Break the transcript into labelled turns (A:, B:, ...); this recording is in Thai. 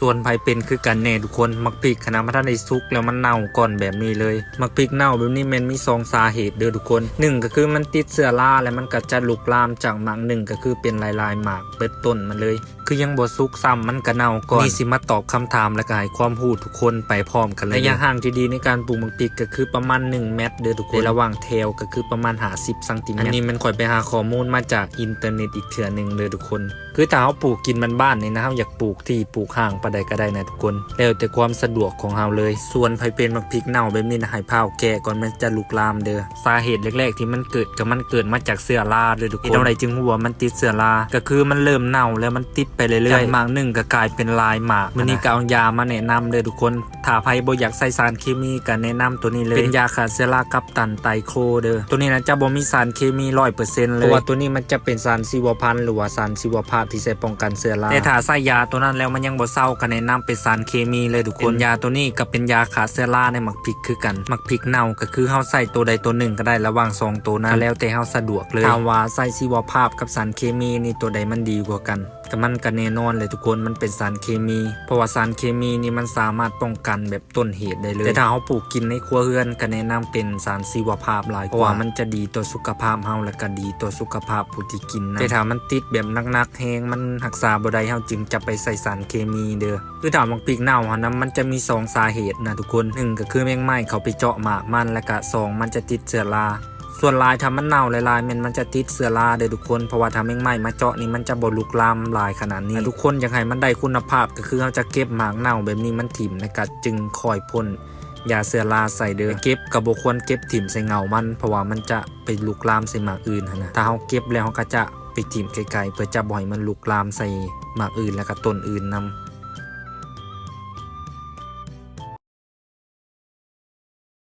A: ส่วนไผเป็นคือกันแน่ทุกคนมักพริกขณะมันทันได้สุกแล้วมันเน่าก่อนแบบนี้เลย มักพริกเน่าแบบนี้แมันมีสองสาเหตุเด้อทุกคนหนึ่งก็คือมันติดเสื้อราแล้วมันก็จะลุกลามจากหมากหนึ่งก็คือเป็นลายลายๆหมากเปิดต้นมันเลย คือยังบ่สุกซ้ำมันก็เน่าก่อนนี่สิมาตอบคำถามและก็ให้ความรู้ทุกคนไปพร้อมกันเลยระยะห่างที่ดีในการปลูกมักพริกก็คือประมาณ 1 เมตรเด้อทุกคนในระหว่างแถวก็คือประมาณ50ซนติเมตรอันนี้มันค่อยไปหาข้อมูลมาจากอินเทอร์เน็ตอีกเถื่อหนึงเลยทุกคน คือถ้าเฮาปลูกกินบ้านๆนี่นะเฮาอยากปลูกที่ปลูกห่างปานใดก็ได้นะทุกคน แล้วแต่ความสะดวกของเฮาเลย ส่วนไผเป็นมักพริกเน่าแบบนี้นะให้เผาแก่ก่อนมันจะลุกลามเด้อสาเหตุแรกๆที่มันเกิดก็มันเกิดมาจากเสื้อราเด้อทุกคนเฮ็ดเอาไดจึงหัวามันติดเสื้อราก็คือมันเริ่มเน่าแล้วมันติดไปเรื่อยๆจากหมากหนึ่งก็กลายเป็นลายหมากมื้อนี้ก็เอายามาแนะนำเด้อทุกคนถ้าไผบ่อยากใส่สารเคมีก็แนะนำตัวนี้เลยเป็นยาฆ่าเชื้อรากับตันไตโคเด้อตัวนี้นะจะบ่มีสารเคมี100%เลยเพราะว่าตัวนี้มันจะเป็นสารชีวพันธุ์หรือว่าสารชีวภาพที่ใช้ป้องกันเชื้อราแต่ถ้าใส่ยาตัวนั้นแล้วมันยังบ่เศร้าก็แนะนำเป็นสารเคมีเลยทุกคนยาตัวนี้ก็เป็นยาฆ่าเชื้อราในหมักพริกคือกันหมักพริกเน่าก็คือเฮาใส่ตัวใดตัวหนึ่งก็ได้ระหว่างสองตัวนั้นก็แล้วแต่เฮาสะดวกเลยถามว่าใส่ชีวภาพกับสารเคมีนี่ตัวใดมันดีกว่ากัน ก็มันก็แน่นอนเลยทุกคนมันเป็นสารเคมี เพราะว่าสารเคมีนี่มันสามารถป้องกันแบบต้นเหตุได้เลย แต่ถ้าเราปลูกกินในครัวเรือนก็แนะนำเป็นสารชีวภาพหลายกว่าเพราะว่ามันจะดีต่อสุขภาพเฮาและก็ดีต่อสุขภาพผู้ที่กินนะแต่ถ้ามันติดแบบนักๆแฮงมันรักษาบ่ได้เฮาจึงจะไปใส่สารเคมีเด้อคือถ้ามักพริกเน่าหันนะมันจะมีสองสาเหตุนะทุกคนหนึ่งก็คือแมงไม้เขาไปเจาะหมากมันและก็สองมันจะติดเชื้อรา ส่วนลายทำมันเน่าลายๆมันมันจะติดเสือราเด้อทุกคนเพราะว่าทำแมงไม้มาเจาะนี่มันจะบลุกลามลายขนาดนี้ทุกคนอยากให้มันได้คุณภาพก็คือเราจะเก็บหมากเน่าแบบนี้มันถิ่มนะครับจึงคอยพ่นยาเสือราใส่เด้อเก็บกับบควรเก็บถิ่มใส่เงามัน เพราะว่ามันจะไปลุกลามใส่หมากอื่นนะถ้าเราเก็บแล้วเราก็จะไปถิ่มไกลๆเพื่อจะบ่อยมันลุกลามใส่หมากอื่นแล้วก็ต้นอื่นนำ